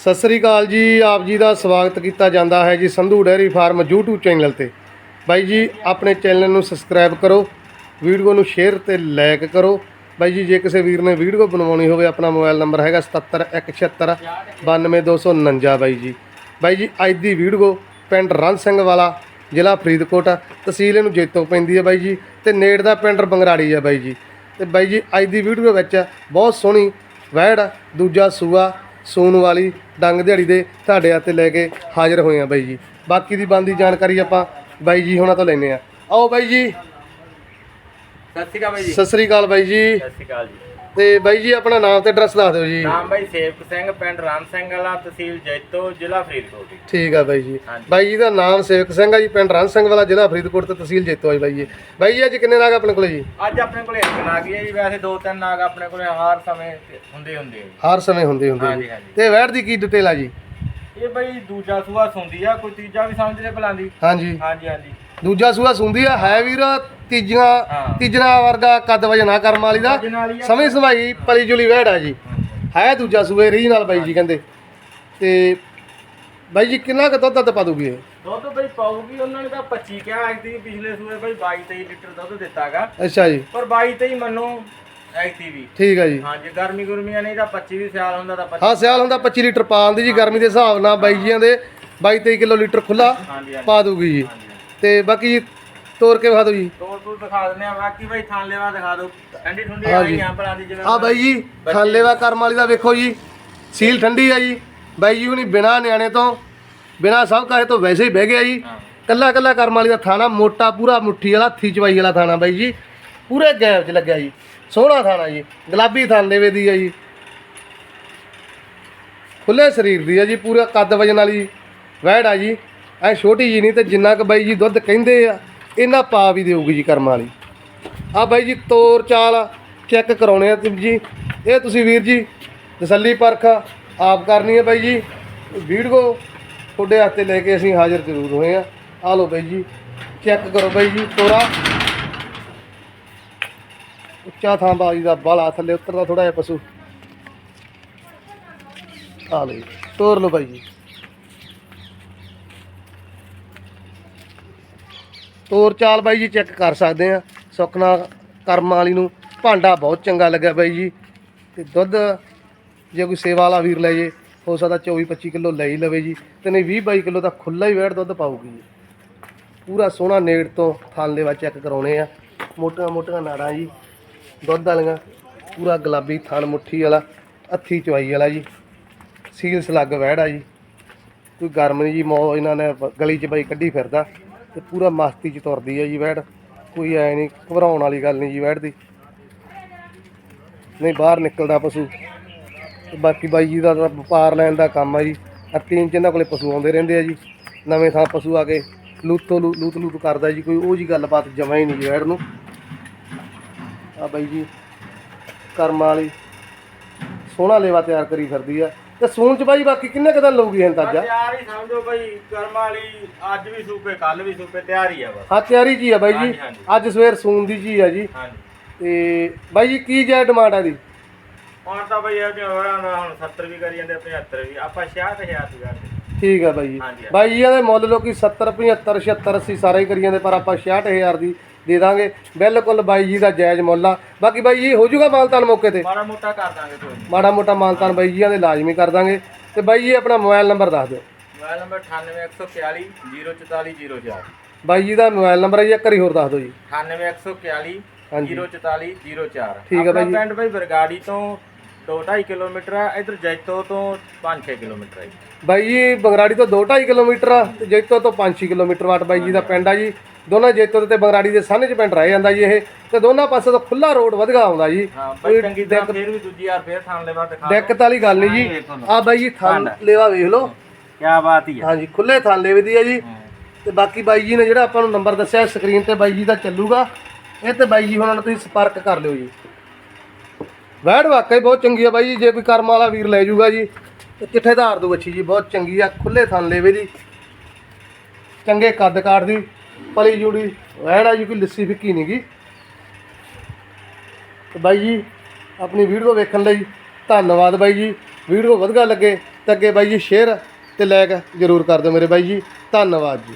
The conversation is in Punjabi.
ਸਤਿ ਸ੍ਰੀ ਅਕਾਲ ਜੀ, ਆਪ ਜੀ ਦਾ ਸਵਾਗਤ ਕੀਤਾ ਜਾਂਦਾ ਹੈ ਜੀ Sandhu dairy farm YouTube channel ਤੇ। ਬਾਈ ਜੀ, ਆਪਣੇ ਚੈਨਲ ਨੂੰ ਸਬਸਕ੍ਰਾਈਬ ਕਰੋ, ਵੀਡੀਓ ਨੂੰ ਸ਼ੇਅਰ ਤੇ ਲਾਈਕ ਕਰੋ। ਬਾਈ ਜੀ, ਜੇ ਕਿਸੇ ਵੀਰ ਨੇ ਵੀਡੀਓ ਬਣਵਾਉਣੀ ਹੋਵੇ, ਆਪਣਾ ਮੋਬਾਈਲ ਨੰਬਰ ਹੈਗਾ 7717 92249 ਬਾਈ ਜੀ। ਬਾਈ ਜੀ, ਅੱਜ ਦੀ ਵੀਡੀਓ ਪਿੰਡ ਰਣ ਸਿੰਘ ਵਾਲਾ, ਜ਼ਿਲ੍ਹਾ ਫਰੀਦਕੋਟ ਆ। ਤਹਿਸੀਲ ਇਹਨੂੰ ਜੇਤੋਂ ਪੈਂਦੀ ਹੈ ਬਾਈ ਜੀ ਤੇ ਨੇੜ ਦਾ ਪਿੰਡ ਬੰਗਰਾੜੀ ਹੈ ਬਾਈ ਜੀ। ਤੇ ਬਾਈ ਜੀ, ਅੱਜ ਦੀ ਵੀਡੀਓ ਵਿੱਚ ਬਹੁਤ ਸੋਹਣੀ ਵੈੜ ਦੂਜਾ ਸੂਆ ਸੂਣ ਵਾਲੀ ਡੰਗ ਦਿਹਾੜੀ ਦੇ ਤੁਹਾਡੇ ਹੱਥੇ ਲੈ ਕੇ ਹਾਜ਼ਰ ਹੋਏ ਆ ਬਾਈ ਜੀ। ਬਾਕੀ ਦੀ ਬੰਦੀ ਜਾਣਕਾਰੀ ਆਪਾਂ ਬਾਈ ਜੀ ਹੁਣਾਂ ਤੋਂ ਲੈਨੇ ਆ। ਆਓ ਬਾਈ ਜੀ। ਸਤਿ ਸ਼੍ਰੀ ਅਕਾਲ ਬਾਈ ਜੀ। ਸਤਿ ਸ੍ਰੀ ਅਕਾਲ ਬਾਈ ਜੀ। ਸਤਿ ਸ਼੍ਰੀ ਅਕਾਲ ਜੀ। ਤੇ ਬਾਈ ਜੀ ਆਪਣਾ ਨਾਮ ਤੇ ਐਡਰੈਸ ਦੱਸ ਦਿਓ ਜੀ। ਨਾਮ ਬਾਈ ਸੇਵਕ ਸਿੰਘ ਪਿੰਡ ਰਾਮ ਸਿੰਘ ਵਾਲਾ ਤਹਿਸੀਲ ਜੈਤੋ ਜ਼ਿਲ੍ਹਾ ਫਰੀਦਕੋਟ ਜੀ। ਠੀਕ ਆ ਬਾਈ ਜੀ। ਹਾਂਜੀ। ਬਾਈ ਜੀ ਦਾ ਨਾਮ ਸੇਵਕ ਸਿੰਘ ਆ ਜੀ ਪਿੰਡ ਰਣ ਸਿੰਘ ਵਾਲਾ ਜ਼ਿਲ੍ਹਾ ਫਰੀਦਕੋਟ ਤੇ ਤਹਿਸੀਲ ਜੇਤੋ ਆ ਜੀ ਬਾਈ ਜੀ। ਬਾਈ ਜੀ ਅੱਜ ਕਿੰਨੇ ਨਾਗ ਆਪਣੇ ਕੋਲੇ ਜੀ? ਅੱਜ ਆਪਣੇ ਕੋਲੇ ਇੱਕ ਨਾਗ ਹੀ ਹੈ ਜੀ ਵੈਸੇ ਦੋ ਤਿੰਨ ਨਾਗ ਆਪਣੇ ਕੋਲੇ ਹਰ ਸਮੇਂ ਤੇ ਹੁੰਦੇ ਹੁੰਦੇ ਆ ਜੀ। ਹਰ ਸਮੇਂ ਹੁੰਦੇ ਹੁੰਦੇ ਹਾਂਜੀ, ਜੀ। ਹਾਂਜੀ। ਤੇ ਵੈੜ ਦੀ ਕੀ ਡਿਟੇਲ ਆ ਜੀ? ਇਹ ਬਾਈ ਦੂਜਾ ਸੂਆ ਸੁੰਦੀ ਆ ਕੋਈ ਤੀਜਾ ਵੀ ਸਮਝਦੇ ਭਲਾਂਦੀ। ਹਾਂਜੀ। ਹਾਂਜੀ ਹਾਂਜੀ। ਦੂਜਾ ਸੂਆ ਸੁੰਦੀ ਆ ਹੈ ਵੀਰ ਤੀਜੀਆਂ ਹਾਂ। ਤੀਜਣਾ ਵਰਗਾ ਕੱਦ ਵਜਨਾ ਕਰਮ ਵਾਲੀ ਦਾ। ਵਜਨ ਵਾਲੀ ਆ। ਸਮੇਂ ਸਮਾਈ ਪਲੀ ਜੁਲੀ ਵਹਿੜ ਆ ਜੀ। ਹੈ ਦੂਜਾ ਸੂਏ ਰੀ ਨਾਲ ਬਾਈ ਜੀ ਕਹਿੰਦੇ। ਤੇ ਬਾਈ ਜੀ ਕਿੰਨਾ ਕੁ ਦੁੱਧ ਦੱਧ ਪਾ ਦੂਗੀ ਇਹ? ਦੁੱਧ ਬਾਈ ਪਾਉਗੀ ਉਹਨਾਂ ਨੇ ਤਾਂ 25 ਕਿਹਾ ਐਕਟੀ ਪਿਛਲੇ ਸੂਏ ਬਾਈ 22 23 ਲੀਟਰ ਦੁੱਧ ਦਿੱਤਾਗਾ। ਅੱਛਾ ਜੀ। ਪਰ 22 23 ਮੰਨੋ ਐਕਟੀ ਵੀ। ਠੀਕ ਆ ਜੀ। ਹਾਂਜੀ ਗਰਮੀ ਗੁਰਮੀਆਂ ਨਹੀਂ ਤਾਂ 25 ਵੀ ਸਿਆਲ ਹੁੰਦਾ ਤਾਂ 25 ਹਾਂ ਸਿਆਲ ਹੁੰਦਾ 25 ਲੀਟਰ ਪਾ ਆਉਂਦੀ ਜੀ ਗਰਮੀ ਦੇ ਹਿਸਾਬ ਨਾਲ ਬਾਈ ਜੀਆਂ ਦੇ 22 23 ਕਿਲੋ ਲੀਟਰ ਖੁੱਲਾ ਪਾ ਦੂਗੀ ਜੀ। ਤੇ ਬਾਕੀ ਜੀ ਤੋਰ ਕੇ ਵਿਖਾ ਦਿਓ ਜੀ। ਤੋਰ ਤੂਰ ਦਿਖਾ ਦਿੰਦੇ ਆ ਬਾਕੀ ਬਾਈ ਥਾਂ ਲੈਵਾ ਦਿਖਾ ਦਿਓ। ਠੰਡੀ ਠੰਡੀ ਆ ਭਲਾਂ ਦੀ ਜਿਵੇਂ ਆ ਬਾਈ ਜੀ ਖਾਲੇਵਾ ਕਰਮ ਵਾਲੀ ਦਾ ਵੇਖੋ ਜੀ ਸੀਲ ਠੰਡੀ ਆ ਜੀ। ਬਾਈ ਜੀ ਹੁਣੀ ਬਿਨਾ ਨਿਆਣੇ ਤੋਂ ਬਿਨਾ ਸਭ ਕਾਹੇ ਤੋਂ ਵੈਸੇ ਹੀ ਬਹਿ ਗਿਆ ਜੀ। ਕੱਲਾ ਕੱਲਾ ਕਰਮ ਵਾਲੀ ਦਾ ਥਾਣਾ ਮੋਟਾ ਪੂਰਾ ਮੁੱਠੀ ਵਾਲਾ ਹੱਥੀ ਚਵਾਈ ਵਾਲਾ ਥਾਣਾ ਬਾਈ ਜੀ। ਪੂਰੇ ਗੈਪ 'ਚ ਲੱਗਿਆ ਜੀ। ਸੋਹਣਾ ਥਾਣਾ ਜੀ ਗੁਲਾਬੀ ਥਾਂ ਲੈਵੇ ਦੀ ਆ ਜੀ। ਖੁੱਲੇ ਸਰੀਰ ਦੀ ਆ ਜੀ ਪੂਰਾ ਕੱਦ ਵਜਨ ਵਾਲੀ ਵਹਿੜ ਆ ਜੀ। ਐ ਛੋਟੀ ਜੀ ਨਹੀਂ ਤੇ ਜਿੰਨਾ ਕ ਬਾਈ ਜੀ ਦੁੱਧ ਕਹਿੰਦੇ ਆ ਇਹਨਾਂ ਪਾ ਵੀ ਦੇਊਗੀ ਜੀ ਕਰਮਾਂ ਵਾਲੀ। ਆ ਬਾਈ ਜੀ ਤੋਰ ਚਾਲ ਚੈੱਕ ਕਰਾਉਣੇ ਆ ਜੀ। ਇਹ ਤੁਸੀਂ ਵੀਰ ਜੀ, ਤਸੱਲੀ ਪਰਖ ਆਪ ਕਰਨੀ ਹੈ ਬਾਈ ਜੀ। ਵੀਡੀਓ ਤੁਹਾਡੇ ਹੱਥੇ ਲੈ ਕੇ ਅਸੀਂ ਹਾਜ਼ਰ ਜ਼ਰੂਰ ਹੋਏ ਆ। ਆ ਲਓ ਬਾਈ ਜੀ ਚੈੱਕ ਕਰੋ ਬਾਈ ਜੀ ਤੋਰਾ। ਉੱਚਾ ਥਾਂ ਬਾਜੀ ਦਾ ਬਾਲਾ, ਥੱਲੇ ਉਤਰਦਾ ਥੋੜਾ ਜਿਹਾ ਪਸ਼ੂ। ਆ ਲਓ ਜੀ, ਤੋਰ ਲਓ ਬਾਈ ਜੀ। ਤੋਰ ਚਾਲ ਬਾਈ ਜੀ ਚੈੱਕ ਕਰ ਸਕਦੇ ਆ। ਸੁਖਨਾ ਕਰਮ ਵਾਲੀ ਨੂੰ ਭਾਂਡਾ ਬਹੁਤ ਚੰਗਾ ਲੱਗਾ ਬਾਈ ਜੀ। ਤੇ ਦੁੱਧ ਜੇ ਕੋਈ ਸੇਵਾ ਵਾਲਾ ਵੀਰ ਲੈ ਜੇ, ਹੋ ਸਕਦਾ 24 25 ਕਿਲੋ ਲੈ ਹੀ ਲਵੇ ਜੀ। ਤੇ ਨਹੀਂ 20 22 ਕਿਲੋ ਤਾਂ ਖੁੱਲਾ ਹੀ ਵੈੜ ਦੁੱਧ ਪਾਊਗੀ ਜੀ। ਪੂਰਾ ਸੋਹਣਾ ਨੇੜ ਤੋਂ ਥਾਲ ਲੈਵਾ ਚੈੱਕ ਕਰਾਉਣੇ ਆ। ਮੋਟੀਆਂ ਮੋਟੀਆਂ ਨਾੜਾਂ ਜੀ, ਦੁੱਧ ਵਾਲੀਆਂ। ਪੂਰਾ ਗੁਲਾਬੀ ਥਣ ਮੁੱਠੀ ਵਾਲਾ, ਹੱਥੀ ਚਵਾਈ ਵਾਲਾ ਜੀ। ਸੀਲ ਸਲੱਗ ਵੈੜ ਆ ਜੀ। ਕੋਈ ਗਰਮ ਨਹੀਂ ਜੀ, ਮੋ ਇਹਨਾਂ ਨੇ ਗਲੀ 'ਚ ਬਾਈ ਕੱਢੀ ਫਿਰਦਾ। ਤੇ ਪੂਰਾ ਮਸਤੀ 'ਚ ਤੁਰਦੀ ਹੈ ਜੀ ਵੈੜ ਕੋਈ ਐ ਨਹੀਂ, ਘਬਰਾਉਣ ਵਾਲੀ ਗੱਲ ਨਹੀਂ ਜੀ ਵੈੜ ਦੀ ਨਹੀਂ, ਬਾਹਰ ਨਿਕਲਦਾ ਪਸ਼ੂ। ਤੇ ਬਾਕੀ ਬਾਈ ਜੀ ਦਾ ਤਾਂ ਵਪਾਰ ਲੈਣ ਦਾ ਕੰਮ ਆ ਜੀ। ਅੱਤੀਨ ਚ ਇਹਨਾਂ ਕੋਲੇ ਪਸ਼ੂ ਆਉਂਦੇ ਰਹਿੰਦੇ ਆ ਜੀ। ਨਵੇਂ ਥਾਂ ਪਸ਼ੂ ਆ ਕੇ ਲੂਤੋ ਲੂ- ਲੂਤ ਲੂਤ ਕਰਦਾ ਜੀ। ਕੋਈ ਉਹ ਜੀ ਗੱਲਬਾਤ ਜਮਾ ਹੀ ਨਹੀਂ ਜੀ ਵੈੜ ਨੂੰ। ਆ ਬਾਈ ਜੀ, ਕਰਮ ਵਾਲੀ ਸੋਹਣਾ ਲੇਵਾ ਤਿਆਰ ਕਰੀ ਫਿਰਦੀ ਆ। ਤੇ ਸੂਣ ਚ ਬਾਈ ਬਾਕੀ ਕਿੰਨੇ ਕੁ ਦਿਨ ਲਊਗੀ ਅੰਦਾਜ਼ਾ? ਤਿਆਰ ਹੀ ਸਮਝੋ ਬਾਈ ਕਰਮ ਵਾਲੀ ਅੱਜ ਵੀ ਸੂਪੇ ਕੱਲ ਵੀ ਸੂਪੇ ਤਿਆਰ ਹੀ ਆ ਬਸ। ਹਾਂ ਤਿਆਰੀ ਜੀ ਆ ਬਾਈ ਜੀ। ਹਾਂਜੀ, ਹਾਂਜੀ। ਅੱਜ ਸਵੇਰ ਸੂਣ ਦੀ ਜੀ ਆ ਜੀ। ਹਾਂਜੀ। ਤੇ ਬਾਈ ਜੀ ਕੀ ਜੈ ਡਿਮਾਂਡ ਆ ਦੀ ਹੁਣ ਤਾਂ ਬਾਈ ਇਹ ਹੋਰਾਂ ਦਾ ਹੁਣ 70 ਵੀ ਕਰੀ ਜਾਂਦੇ 75 ਵੀ। ਆਪਾਂ 66000 ਦੀ ਕਰਦੇ ਠੀਕ ਆ ਬਾਈ ਜੀ। ਹਾਂਜੀ, ਹਾਂਜੀ। ਬਾਈ ਜੀ ਇਹਦੇ ਮੁੱਲ ਲੋਕੀ 70 75 76 80 ਸਾਰੇ ਹੀ ਕਰੀ ਜਾਂਦੇ ਪਰ ਆਪਾਂ 66000 ਦੀ ਦੇ ਦਾਂਗੇ। ਬਿਲਕੁਲ ਬਾਈ ਜੀ ਦਾ ਜਾਇਜ਼ ਮੁੱਲ ਆ। ਬਾਕੀ ਬਾਈ ਜੀ ਹੋ ਜਾਊਗਾ ਮਾਲਤਾਨ ਮੌਕੇ ਤੇ? ਮਾੜਾ ਮੋਟਾ ਕਰ ਦਾਂਗੇ ਕੋਈ ਨਹੀਂ। ਮਾੜਾ ਮੋਟਾ ਮਾਲਤਾਨ ਬਾਈ ਜੀਆਂ ਦੇ ਲਾਜ਼ਮੀ ਕਰ ਦਾਂਗੇ। ਤੇ ਬਾਈ ਜੀ ਆਪਣਾ ਮੋਬਾਈਲ ਨੰਬਰ ਦੱਸ ਦਿਓ। ਮੋਬਾਈਲ ਨੰਬਰ 98141 04404 ਬਾਈ ਜੀ ਦਾ ਮੋਬਾਈਲ ਨੰਬਰ ਹੈ ਜੀ ਇੱਕ ਵਾਰੀ ਹੋਰ ਦੱਸ ਦਿਓ ਜੀ। 98141 ਹਾਂਜੀ। 04404 ਠੀਕ ਆ ਬਾਈ ਜੀ। ਪਿੰਡ ਬਾਈ ਬਰਗਾੜੀ ਤੋਂ 2.5 ਕਿਲੋਮੀਟਰ ਆ ਇਧਰ ਜੈਤੋ ਤੋਂ 5-6 ਕਿਲੋਮੀਟਰ ਆ ਜੀ। ਬਾਈ ਜੀ ਬੰਗਰਾੜੀ ਤੋਂ 2.5 ਕਿਲੋਮੀਟਰ ਆ ਤੇ ਜੈਤੋ ਤੋਂ 5-6 ਕਿਲੋਮੀਟਰ ਵਾਟ ਬਾਈ ਜੀ ਦਾ ਪਿੰਡ ਆ ਜੀ। ਦੋਨਾਂ ਜੈਤੋ ਤੇ ਬੰਗਰਾੜੀ ਦੇ ਸਾਹਮਣੇ ਚ ਪਿੰਡ ਰਹਿ ਜਾਂਦਾ ਜੀ ਇਹ। ਤੇ ਦੋਨਾਂ ਪਾਸੇ ਤੋਂ ਖੁੱਲਾ ਰੋਡ ਵਧਗਾ ਆਉਂਦਾ ਜੀ। ਹਾਂ ਬਾਈ ਚੰਗੀ ਤਰ੍ਹਾਂ ਫੇਰ ਵੀ ਦੂਜੀ ਵਾਰ ਫੇਰ ਥਾਂ ਲੈਵਾ ਦਿਖਾ ਦਿੱਕਤ ਵਾਲੀ ਗੱਲ ਨਹੀਂ ਜੀ। ਆ ਬਾਈ ਜੀ ਥਾਂ ਲੇਵਾ ਵੇਖ ਲਓ। ਕੀ ਬਾਤ ਹੀ ਆ ਹਾਂਜੀ ਖੁੱਲੇ ਥਾਂ ਲੇਵੇ ਦੀ ਆ ਜੀ। ਤੇ ਬਾਕੀ ਬਾਈ ਜੀ ਨੇ ਜਿਹੜਾ ਆਪਾਂ ਨੂੰ ਨੰਬਰ ਦੱਸਿਆ ਸਕਰੀਨ ਤੇ ਬਾਈ ਜੀ ਦਾ ਚੱਲੂਗਾ। ਇਹ ਤੇ ਬਾਈ ਜੀ ਉਹਨਾਂ ਨਾਲ ਤੁਸੀਂ ਸੰਪਰਕ ਕਰ ਲਿਓ ਜੀ। ਵੈੜ ਵਾਕਈ ਬਹੁਤ ਚੰਗੀ ਆ ਬਾਈ ਜੀ ਜੇ ਕੋਈ ਕਰਮ ਵਾਲਾ ਵੀਰ ਲੈ ਜਾਊਗਾ ਜੀ ਤੇ ਕਿੱਥੇ ਧਾਰ ਦੋ ਅੱਛੀ ਜੀ ਬਹੁਤ ਚੰਗੀ ਆ ਖੁੱਲੇ ਥਾਂ ਲੇਵੇ ਦੀ। ਚੰਗੇ ਕੱਦ ਕਾਠ ਦੀ। ਪਲੀ ਜੁੜੀ ਵੈੜ ਆ ਜੀ ਕੋਈ ਲੱਸੀ ਫਿੱਕੀ ਨਹੀਂਗੀ ਤੇ ਬਾਈ ਜੀ, ਆਪਣੀ ਵੀਡੀਓ ਵੇਖਣ ਲਈ ਧੰਨਵਾਦ ਬਾਈ ਜੀ। ਵੀਡੀਓ ਵਧੀਆ ਲੱਗੇ ਤਾਂ ਅੱਗੇ ਬਾਈ ਜੀ ਸ਼ੇਅਰ ਤੇ ਲਾਈਕ ਜ਼ਰੂਰ ਕਰ ਦਿਓ ਮੇਰੇ ਬਾਈ ਜੀ। ਧੰਨਵਾਦ ਜੀ।